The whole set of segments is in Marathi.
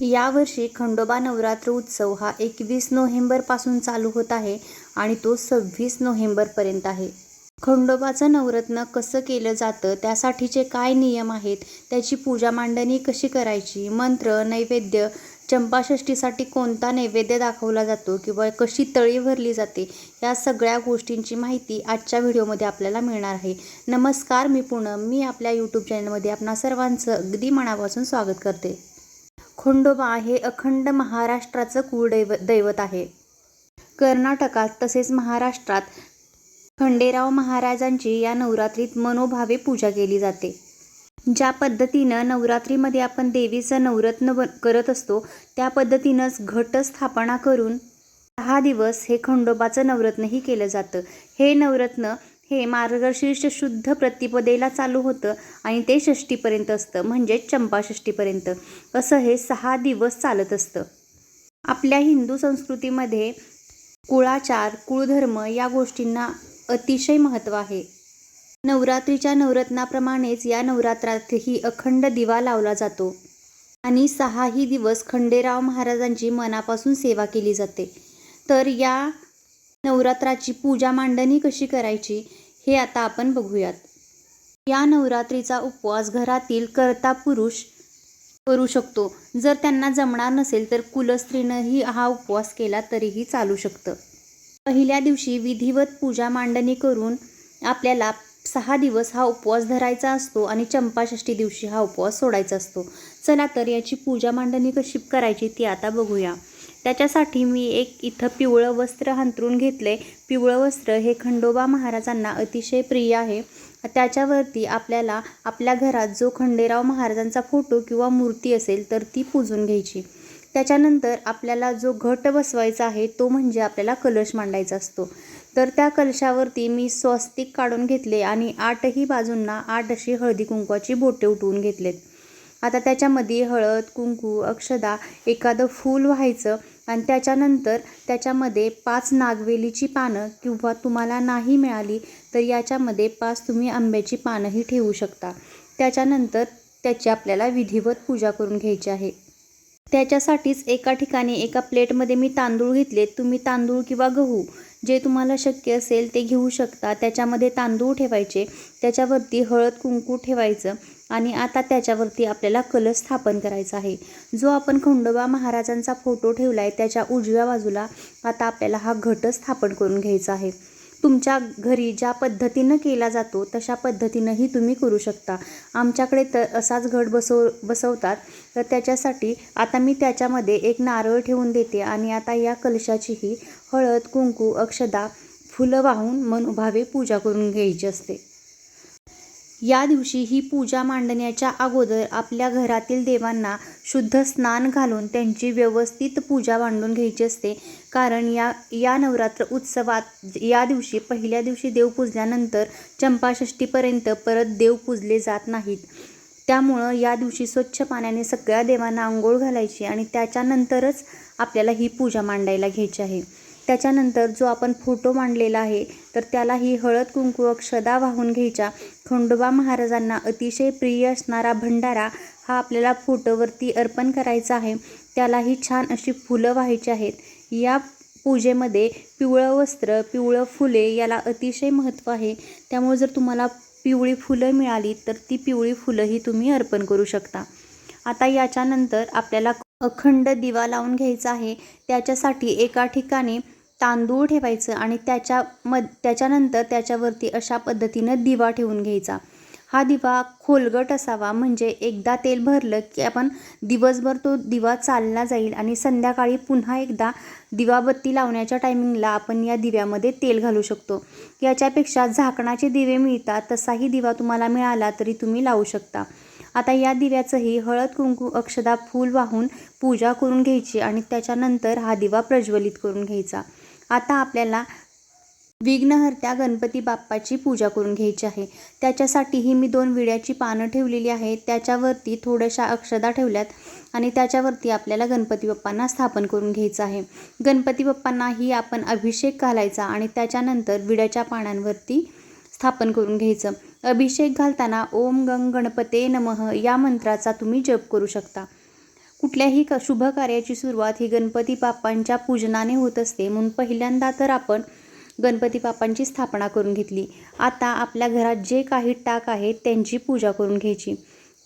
यावर्षी खंडोबा नवरात्र उत्सव हा एकवीस नोव्हेंबरपासून चालू होत आहे आणि तो सव्वीस नोव्हेंबरपर्यंत आहे. खंडोबाचं नवरत्न कसं केलं जातं त्यासाठीचे काय नियम आहेत त्याची पूजा मांडणी कशी करायची मंत्र नैवेद्य चंपाषष्ठीसाठी कोणता नैवेद्य दाखवला जातो किंवा कशी तळी भरली जाते या सगळ्या गोष्टींची माहिती आजच्या व्हिडिओमध्ये आपल्याला मिळणार आहे. नमस्कार मी पूनम. मी आपल्या यूट्यूब चॅनलमध्ये आपणा सर्वांचं अगदी मनापासून स्वागत करते. खंडोबा हे अखंड महाराष्ट्राचं कुळदैव दैवत आहे. कर्नाटकात तसेच महाराष्ट्रात खंडेराव महाराजांची या नवरात्रीत मनोभावे पूजा केली जाते. ज्या पद्धतीनं नवरात्रीमध्ये आपण देवीचं नवरत्न ब करत असतो त्या पद्धतीनंच घटस्थापना करून दहा दिवस हे खंडोबाचं नवरत्नही केलं जातं. हे नवरत्न हे मार्गशीर्ष शुद्ध प्रतिपदेला चालू होतं आणि ते षष्टीपर्यंत असतं म्हणजेच चंपाषष्टीपर्यंत असं हे सहा दिवस चालत असतं. आपल्या हिंदू संस्कृतीमध्ये कुळाचार कुळधर्म या गोष्टींना अतिशय महत्त्व आहे. नवरात्रीच्या नवरत्नाप्रमाणेच या नवरात्रातही अखंड दिवा लावला जातो आणि सहाही दिवस खंडेराव महाराजांची मनापासून सेवा केली जाते. तर या नवरात्राची पूजा मांडणी कशी करायची? हे आता आपण बघूयात. या नवरात्रीचा उपवास घरातील कर्ता पुरुष करू शकतो. जर त्यांना जमणार नसेल तर कुलस्त्रीनंही हा उपवास केला तरीही चालू शकतं. पहिल्या दिवशी विधिवत पूजा मांडणी करून आपल्याला सहा दिवस हा उपवास धरायचा असतो आणि चंपाषष्ठी दिवशी हा उपवास सोडायचा असतो. चला तर याची पूजा मांडणी कशी करायची ती आता बघूया. त्याच्यासाठी मी एक इथं पिवळं वस्त्र हंतरून घेतले पिवळं वस्त्र हे खंडोबा महाराजांना अतिशय प्रिय आहे. त्याच्यावरती आपल्याला आपल्या घरात जो खंडेराव महाराजांचा फोटो किंवा मूर्ती असेल तर ती पूजून घ्यायची. त्याच्यानंतर आपल्याला जो घट बसवायचा आहे तो म्हणजे आपल्याला कलश मांडायचा असतो. तर त्या कलशावरती मी स्वस्तिक काढून घेतले आणि आठही बाजूंना आठ अशी हळदी कुंकवाची बोटे उठवून घेतलेत. आता त्याच्यामध्ये हळद कुंकू अक्षदा एखादं फूल व्हायचं आणि त्याच्यानंतर त्याच्यामध्ये पाच नागवेलीची पानं किंवा तुम्हाला नाही मिळाली तर याच्यामध्ये पाच तुम्ही आंब्याची पानंही ठेवू शकता. त्याच्यानंतर त्याची आपल्याला विधिवत पूजा करून घ्यायची आहे. त्याच्यासाठीच एका ठिकाणी एका प्लेटमध्ये मी तांदूळ घेतले. तुम्ही तांदूळ किंवा गहू जे तुम्हाला शक्य असेल ते घेऊ शकता. त्याच्यामध्ये तांदूळ ठेवायचे. त्याच्यावरती हळद कुंकू ठेवायचं. आणि आता त्याच्यावरती आपल्याला कलश स्थापन करायचा आहे. जो आपण खंडोबा महाराजांचा फोटो ठेवला आहे त्याच्या उजव्या बाजूला आता आपल्याला हा घट स्थापन करून घ्यायचा आहे. तुमच्या घरी ज्या पद्धतीनं केला जातो तशा पद्धतीनंही तुम्ही करू शकता. आमच्याकडे तर असाच घट बसव बसवतात. तर त्याच्यासाठी आता मी त्याच्यामध्ये एक नारळ ठेवून देते आणि आता या कलशाचीही हळद कुंकू अक्षदा फुलं वाहून मनोभावे पूजा करून घ्यायची असते. या दिवशी ही पूजा मांडण्याच्या अगोदर आपल्या घरातील देवांना शुद्ध स्नान घालून त्यांची व्यवस्थित पूजा मांडून घ्यायची असते. कारण या या नवरात्र उत्सवात या दिवशी पहिल्या दिवशी देव पूजल्यानंतर चंपाषष्टीपर्यंत परत देव पूजले जात नाहीत. त्यामुळं या दिवशी स्वच्छ पाण्याने सगळ्या देवांना आंघोळ घालायची आणि त्याच्यानंतरच आपल्याला ही पूजा मांडायला घ्यायची आहे. त्याच्यानंतर जो आपण फोटो मांडलेला आहे तर त्याला ही हळद कुंकू अक्षदा वाहून घ्यायच्या. खंडोबा महाराजांना अतिशय प्रिय असणारा भंडारा हा आपल्याला फोटोवरती अर्पण करायचा आहे. त्यालाही छान अशी फुलं व्हायची आहेत. या पूजेमध्ये पिवळं वस्त्र पिवळं फुले याला अतिशय महत्त्व आहे. त्यामुळे जर तुम्हाला पिवळी फुलं मिळाली तर ती पिवळी फुलंही तुम्ही अर्पण करू शकता. आता याच्यानंतर आपल्याला अखंड दिवा लावून घ्यायचा आहे. त्याच्यासाठी एका ठिकाणी तांदूळ ठेवायचं आणि त्याच्या मध त्याच्यानंतर त्याच्यावरती अशा पद्धतीनं दिवा ठेवून घ्यायचा. हा दिवा खोलगट असावा म्हणजे एकदा तेल भरलं की आपण दिवसभर तो दिवा चालला जाईल आणि संध्याकाळी पुन्हा एकदा दिवाबत्ती लावण्याच्या टायमिंगला आपण या दिव्यामध्ये तेल घालू शकतो. याच्यापेक्षा झाकणाचे दिवे मिळतात तसाही दिवा तुम्हाला मिळाला तरी तुम्ही लावू शकता. आता या दिव्याचंही हळद कुंकू अक्षदा फूल वाहून पूजा करून घ्यायची आणि त्याच्यानंतर हा दिवा प्रज्वलित करून घ्यायचा. आता आपल्याला विघ्नहर्त्या गणपती बाप्पाची पूजा करून घ्यायची आहे. त्याच्यासाठीही मी दोन विड्याची पानं ठेवलेली आहेत. त्याच्यावरती थोड्याशा अक्षदा ठेवल्यात आणि त्याच्यावरती आपल्याला गणपती बाप्पांना स्थापन करून घ्यायचं आहे. गणपती बाप्पांनाही आपण अभिषेक घालायचा आणि त्याच्यानंतर विड्याच्या पानांवरती स्थापन करून घ्यायचं. अभिषेक घालताना ओम गंग गणपते नमः या मंत्राचा तुम्ही जप करू शकता. कुठल्याही क शुभ कार्याची सुरुवात ही गणपती बाप्पांच्या पूजनाने होत असते. म्हणून पहिल्यांदा तर आपण गणपती बाप्पांची स्थापना करून घेतली. आता आपल्या घरात जे काही टाक आहेत त्यांची पूजा करून घ्यायची.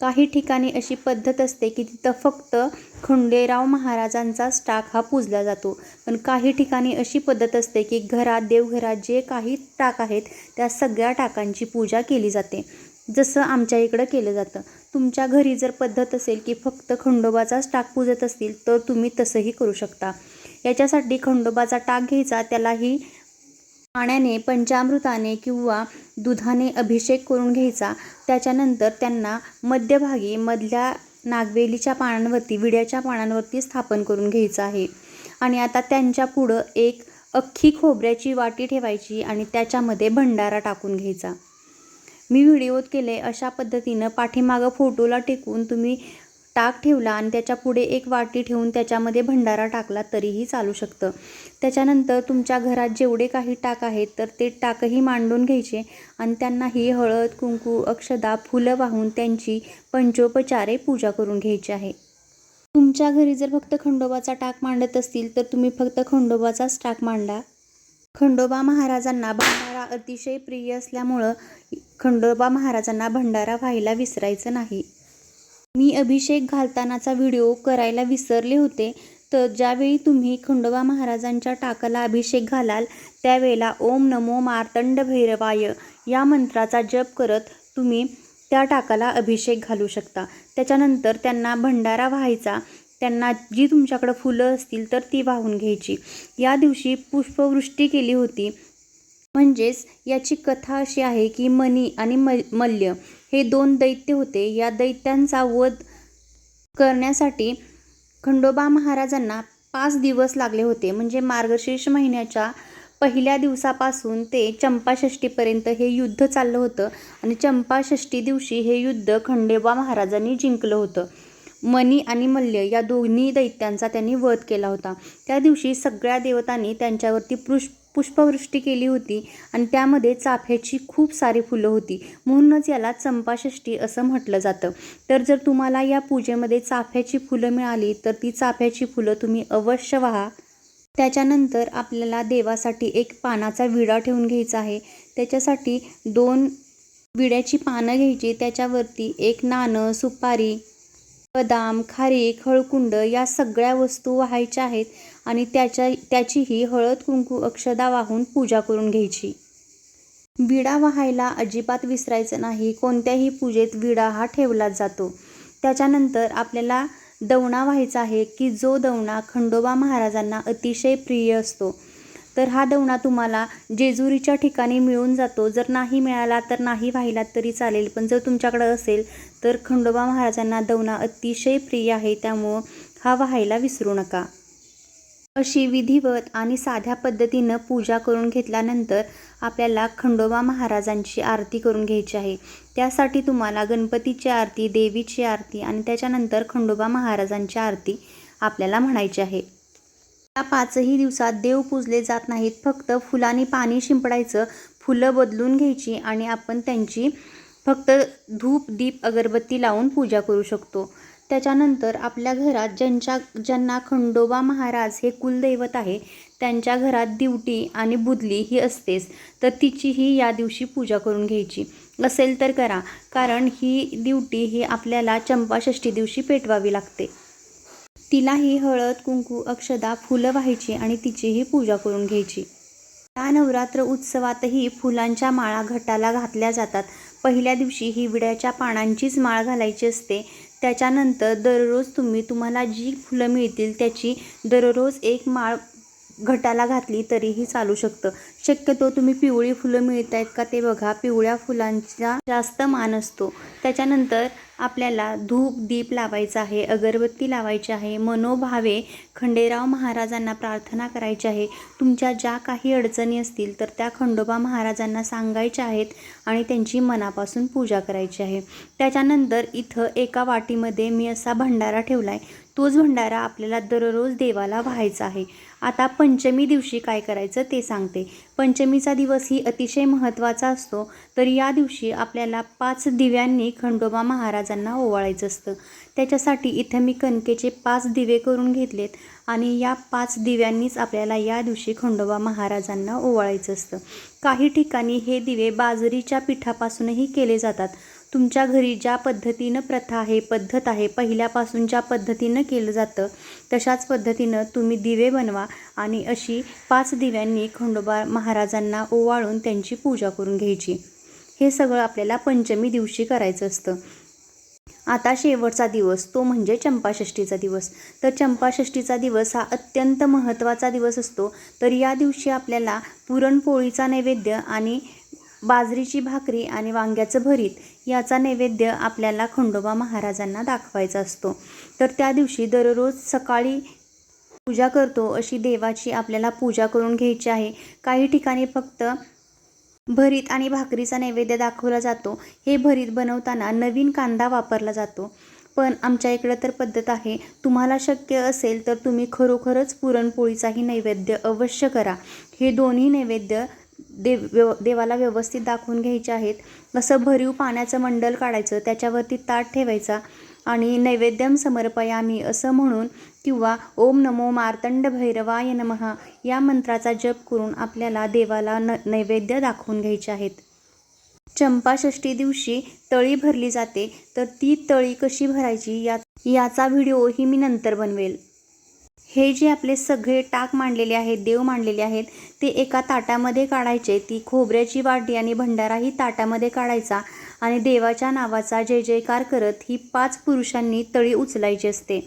काही ठिकाणी अशी पद्धत असते की तिथं फक्त खंडेराव महाराजांचाच टाक हा पूजला जातो. पण काही ठिकाणी अशी पद्धत असते की घरात देवघरात जे काही टाक आहेत त्या सगळ्या टाकांची पूजा केली जाते. जसं आमच्या इकडं केलं जातं. तुमच्या घरी जर पद्धत असेल की फक्त खंडोबाचाच टाक पूजत असतील तर तुम्ही तसंही करू शकता. याच्यासाठी खंडोबाचा टाक घ्यायचा त्यालाही पाण्याने पंचामृताने किंवा दुधाने अभिषेक करून घ्यायचा. त्याच्यानंतर त्यांना मध्यभागी मधल्या नागवेलीच्या पानांवरती विड्याच्या पानांवरती स्थापन करून घ्यायचं आहे. आणि आता त्यांच्या पुढं एक अख्खी खोबऱ्याची वाटी ठेवायची आणि त्याच्यामध्ये भंडारा टाकून घ्यायचा. मी व्हिडिओत केले अशा पद्धतीनं पाठीमागं फोटोला टेकून तुम्ही टाक ठेवला आणि त्याच्या पुढे एक वाटी ठेवून त्याच्यामध्ये भंडारा टाकला तरीही चालू शकतं. त्याच्यानंतर तुमच्या घरात जेवढे काही टाक आहेत तर ते टाकही मांडून घ्यायचे आणि त्यांनाही हळद कुंकू अक्षदा फुलं वाहून त्यांची पंचोपचारे पूजा करून घ्यायची आहे. तुमच्या घरी जर फक्त खंडोबाचा टाक मांडत असतील तर तुम्ही फक्त खंडोबाचाच टाक मांडा. खंडोबा महाराजांना भंडारा अतिशय प्रिय असल्यामुळं खंडोबा महाराजांना भंडारा व्हायला विसरायचं नाही. मी अभिषेक घालतानाचा व्हिडिओ करायला विसरले होते तर ज्यावेळी तुम्ही खंडोबा महाराजांच्या टाकाला अभिषेक घालाल त्यावेळेला ओम नमो मार्तंड भैरवाय या मंत्राचा जप करत तुम्ही त्या टाकाला अभिषेक घालू शकता. त्याच्यानंतर त्यांना भंडारा व्हायचा त्यांना जी तुमच्याकडं फुलं असतील तर ती वाहून घ्यायची. या दिवशी पुष्पवृष्टी केली होती म्हणजेच याची कथा अशी आहे की मनी आणि मल मल्य हे दोन दैत्य होते. या दैत्यांचा वध करण्यासाठी खंडोबा महाराजांना पाच दिवस लागले होते. म्हणजे मार्गशीर्ष महिन्याच्या पहिल्या दिवसापासून ते चंपाषष्टीपर्यंत हे युद्ध चाललं होतं आणि चंपाषष्टी दिवशी हे युद्ध खंडोबा महाराजांनी जिंकलं होतं. मनी आणि मल्य या दोन्ही दैत्यांचा त्यांनी वध केला होता. त्या दिवशी सगळ्या देवतांनी त्यांच्यावरती पुष्प पुष्पवृष्टी केली होती आणि त्यामध्ये चाफ्याची खूप सारी फुलं होती. म्हणूनच याला चंपाषष्ठी असं म्हटलं जातं. तर जर तुम्हाला या पूजेमध्ये चाफ्याची फुलं मिळाली तर ती चाफ्याची फुलं तुम्ही अवश्य व्हा. त्याच्यानंतर आपल्याला देवासाठी एक पानाचा विडा ठेवून घ्यायचा आहे. त्याच्यासाठी दोन विड्याची पानं घ्यायची. त्याच्यावरती एक नाणं सुपारी बदाम खारीक हळकुंड या सगळ्या वस्तू व्हायच्या आहेत आणि त्याच्या त्याचीही हळद कुंकू अक्षदा वाहून पूजा करून घ्यायची. विडा व्हायला अजिबात विसरायचं नाही. कोणत्याही पूजेत विडा हा ठेवला जातो. त्याच्यानंतर आपल्याला दवणा व्हायचा आहे की जो दवणा खंडोबा महाराजांना अतिशय प्रिय असतो. तर हा दवणा तुम्हाला जेजुरीच्या ठिकाणी मिळून जातो. जर नाही मिळाला तर नाही वाहिला तरी चालेल. पण जर तुमच्याकडं असेल तर खंडोबा महाराजांना दवणा अतिशय प्रिय आहे. त्यामुळं हा व्हायला विसरू नका. अशी विधिवत आणि साध्या पद्धतीनं पूजा करून घेतल्यानंतर आपल्याला खंडोबा महाराजांची आरती करून घ्यायची आहे. त्यासाठी तुम्हाला गणपतीची आरती देवीची आरती आणि त्याच्यानंतर खंडोबा महाराजांची आरती आपल्याला म्हणायची आहे. या पाचही दिवसात देव पूजले जात नाहीत. फक्त फुलांनी पाणी शिंपडायचं फुलं बदलून घ्यायची आणि आपण त्यांची फक्त धूप दीप अगरबत्ती लावून पूजा करू शकतो. त्याच्यानंतर आपल्या घरात ज्यांच्या ज्यांना खंडोबा महाराज हे कुलदैवत आहे त्यांच्या घरात दिवटी आणि बुदली ही असतेच तर तिचीही या दिवशी पूजा करून घ्यायची. असेल तर करा कारण ही दिवटी ही आपल्याला चंपाषष्ठी दिवशी पेटवावी लागते. तिलाही हळद कुंकू अक्षदा फुलं व्हायची आणि तिचीही पूजा करून घ्यायची. या नवरात्र उत्सवातही फुलांच्या माळा घटाला घातल्या जातात. पहिल्या दिवशी ही विड्याच्या पानांचीच माळ घालायची असते. त्याच्यानंतर दररोज तुम्ही तुम्हाला जी फुलं मिळतील त्याची दररोज एक माळ घटाला घातली तरीही चालू शकतं. शक्यतो तुम्ही पिवळी फुलं मिळत आहेत का ते बघा. पिवळ्या फुलांचा जास्त मान असतो. त्याच्यानंतर आपल्याला धूप दीप लावायचा आहे अगरबत्ती लावायची आहे मनोभावे खंडेराव महाराजांना प्रार्थना करायची आहे. तुमच्या ज्या काही अडचणी असतील तर त्या खंडोबा महाराजांना सांगायच्या आहेत आणि त्यांची मनापासून पूजा करायची आहे. त्याच्यानंतर इथं एका वाटीमध्ये मी असा भंडारा ठेवला आहे तोच भंडारा आपल्याला दररोज देवाला व्हायचा आहे. आता पंचमी दिवशी काय करायचं ते सांगते. पंचमीचा दिवस ही अतिशय महत्त्वाचा असतो तर या दिवशी आपल्याला पाच दिव्यांनी खंडोबा महाराजांना ओवाळायचं असतं. त्याच्यासाठी इथं मी कणकेचे पाच दिवे करून घेतलेत आणि या पाच दिव्यांनीच आपल्याला या दिवशी खंडोबा महाराजांना ओवाळायचं असतं. काही ठिकाणी हे दिवे बाजरीच्या पिठापासूनही केले जातात. तुमच्या घरी ज्या पद्धतीनं प्रथा आहे पद्धत आहे पहिल्यापासून ज्या पद्धतीनं केलं जातं तशाच पद्धतीनं तुम्ही दिवे बनवा आणि अशी पाच दिव्यांनी खंडोबा महाराजांना ओवाळून त्यांची पूजा करून घ्यायची. हे सगळं आपल्याला पंचमी दिवशी करायचं असतं. आता शेवटचा दिवस तो म्हणजे चंपाषष्ठीचा दिवस. तर चंपाषष्ठीचा दिवस हा अत्यंत महत्त्वाचा दिवस असतो. तर या दिवशी आपल्याला पुरणपोळीचा नैवेद्य आणि बाजरीची भाकरी आणि वांग्याचं भरीत याचा नैवेद्य आपल्याला खंडोबा महाराजांना दाखवायचा असतो. तर त्या दिवशी दररोज सकाळी पूजा करतो अशी देवाची आपल्याला पूजा करून घ्यायची आहे. काही ठिकाणी फक्त भरीत आणि भाकरीचा नैवेद्य दाखवला जातो. हे भरीत बनवताना नवीन कांदा वापरला जातो. पण आमच्या इकडं तर पद्धत आहे. तुम्हाला शक्य असेल तर तुम्ही खरोखरच पुरणपोळीचाही नैवेद्य अवश्य करा. हे दोन्ही नैवेद्य देव व्यव देवाला व्यवस्थित दाखवून घ्यायचे आहेत. असं भरीव पाण्याचं मंडल काढायचं त्याच्यावरती ताट ठेवायचा आणि नैवेद्यम समर्पयामी असं म्हणून किंवा ओम नमो मार्तंड भैरवाय नमः या मंत्राचा जप करून आपल्याला देवाला न नैवेद्य दाखवून घ्यायचे आहेत. चंपाषष्ठी दिवशी तळी भरली जाते तर ती तळी कशी भरायची या याचा व्हिडिओही मी नंतर बनवेल. हे जे आपले सगळे टाक मांडलेले आहेत देव मांडलेले आहेत ते एका ताटामध्ये काढायचे. ती खोबऱ्याची वाटी आणि भंडाराही ताटामध्ये काढायचा आणि देवाच्या नावाचा जय जयकार करत ही पाच पुरुषांनी तळी उचलायची असते.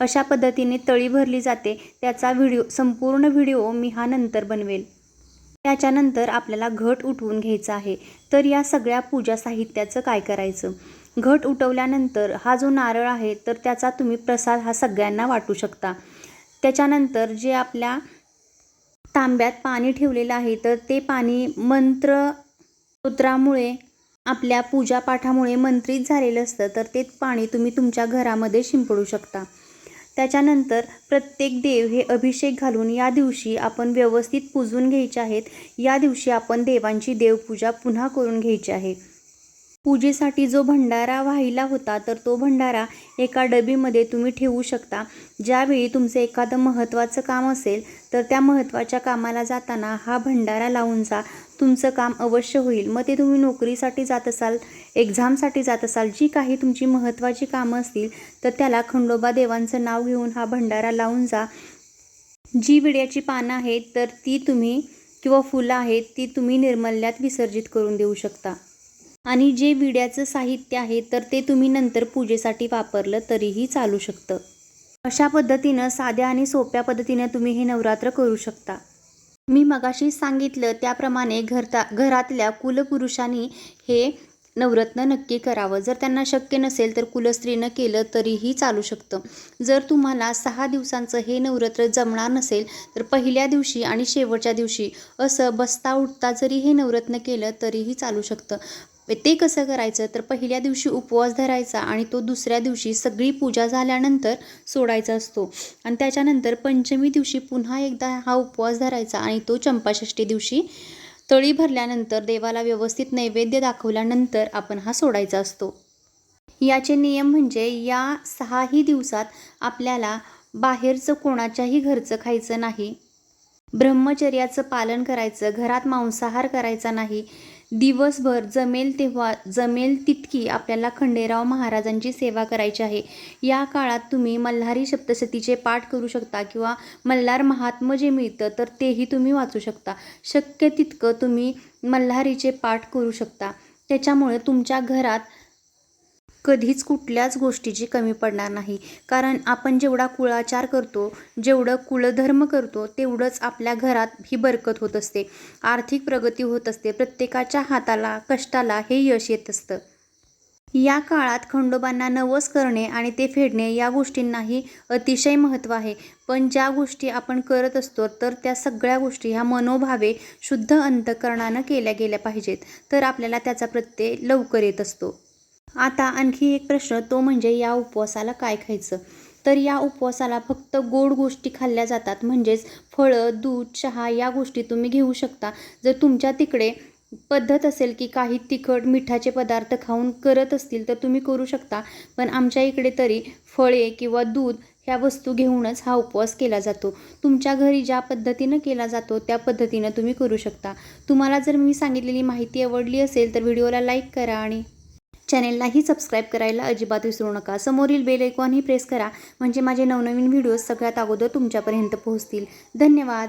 अशा पद्धतीने तळी भरली जाते. त्याचा व्हिडिओ संपूर्ण व्हिडिओ मी हा नंतर बनवेल. त्याच्यानंतर आपल्याला घट उठवून घ्यायचा आहे. तर या सगळ्या पूजा साहित्याचं काय करायचं? घट उठवल्यानंतर हा जो नारळ आहे तर त्याचा तुम्ही प्रसाद हा सगळ्यांना वाटू शकता. त्याच्यानंतर जे आपल्या तांब्यात पाणी ठेवलेलं आहे तर ते पाणी मंत्र स्तोत्रामुळे आपल्या पूजापाठामुळे मंत्रित झालेलं असतं. तर ते पाणी तुम्ही तुमच्या घरामध्ये शिंपडू शकता. त्याच्यानंतर प्रत्येक देव हे अभिषेक घालून या दिवशी आपण व्यवस्थित पूजून घ्यायचे आहेत. या दिवशी आपण देवांची देवपूजा पुन्हा करून घ्यायची आहे. पूजेसाठी जो भंडारा वाहिला होता तर तो भंडारा एका डबीमध्ये तुम्ही ठेवू शकता. ज्यावेळी तुमचं एखादं महत्त्वाचं काम असेल तर त्या महत्त्वाच्या कामाला जाताना हा भंडारा लावून जा. तुमचं काम अवश्य होईल. मग ते तुम्ही नोकरीसाठी जात असाल एक्झामसाठी जात असाल जी काही तुमची महत्त्वाची कामं असतील तर त्याला खंडोबा देवांचं नाव घेऊन हा भंडारा लावून जा. जी विड्याची पानं आहेत तर ती तुम्ही किंवा फुलं आहेत ती तुम्ही निर्मल्यात विसर्जित करून देऊ शकता. आणि जे विड्याचं साहित्य आहे तर ते तुम्ही नंतर पूजेसाठी वापरलं तरीही चालू शकतं. अशा पद्धतीनं साध्या आणि सोप्या पद्धतीनं तुम्ही हे नवरात्र करू शकता. मी मगाशी सांगितलं त्याप्रमाणे घरता घरातल्या कुलपुरुषांनी हे नवरत्न नक्की करावं. जर त्यांना शक्य नसेल तर कुलस्त्रीनं केलं तरीही चालू शकतं. जर तुम्हाला सहा दिवसांचं हे नवरात्र जमणार नसेल तर पहिल्या दिवशी आणि शेवटच्या दिवशी असं बसता उठता जरी हे नवरत्न केलं तरीही चालू शकतं. म्हणजे ते कसं करायचं? तर पहिल्या दिवशी उपवास धरायचा आणि तो दुसऱ्या दिवशी सगळी पूजा झाल्यानंतर सोडायचा असतो. आणि त्याच्यानंतर पंचमी दिवशी पुन्हा एकदा हा उपवास धरायचा आणि तो चंपाषष्ठी दिवशी तळी भरल्यानंतर देवाला व्यवस्थित नैवेद्य दाखवल्यानंतर आपण हा सोडायचा असतो. याचे नियम म्हणजे या सहाही दिवसात आपल्याला बाहेरचं कोणाच्याही घरचं खायचं नाही. ब्रह्मचर्याचं पालन करायचं घरात मांसाहार करायचा नाही. दिवसभर जमेल तेव्हा जमेल तितकी आपल्याला खंडेराव महाराजांची सेवा करायची आहे. या काळात तुम्ही मल्हारी सप्तशतीचे पाठ करू शकता किंवा मल्हार महात्म जे मिळतं तर तेही तुम्ही वाचू शकता. शक्य तितकं तुम्ही मल्हारीचे पाठ करू शकता. त्याच्यामुळे तुमच्या घरात कधीच कुठल्याच गोष्टीची कमी पडणार नाही. कारण आपण जेवढा कुळाचार करतो जेवढं कुलधर्म करतो तेवढंच आपल्या घरात ही बरकत होत असते. आर्थिक प्रगती होत असते. प्रत्येकाच्या हाताला कष्टाला हे यश येत असतं. या काळात खंडोबांना नवस करणे आणि ते फेडणे या गोष्टींनाही अतिशय महत्त्व आहे. पण ज्या गोष्टी आपण करत असतो तर त्या सगळ्या गोष्टी ह्या मनोभावे शुद्ध अंतकरणानं केल्या गेल्या पाहिजेत. तर आपल्याला त्याचा प्रत्यय लवकर येत असतो. आता आणखी एक प्रश्न तो म्हणजे या उपवासाला काय खायचं? तर या उपवासाला फक्त गोड गोष्टी खाल्ल्या जातात म्हणजेच फळं दूध चहा या गोष्टी तुम्ही घेऊ शकता. जर तुमच्या तिकडे पद्धत असेल की काही तिखट मिठाचे पदार्थ खाऊन करत असतील तर तुम्ही करू शकता. पण आमच्या इकडे तरी फळे किंवा दूध ह्या वस्तू घेऊनच हा उपवास केला जातो. तुमच्या घरी ज्या पद्धतीनं केला जातो त्या पद्धतीनं तुम्ही करू शकता. तुम्हाला जर मी सांगितलेली माहिती आवडली असेल तर व्हिडिओला लाईक करा आणि चॅनेललाही सबस्क्राईब करायला अजिबात विसरू नका. समोरील बेल ऐकॉनही प्रेस करा. म्हणजे माझे नवनवीन व्हिडिओज सगळ्यात अगोदर तुमच्यापर्यंत पोहोचतील. धन्यवाद.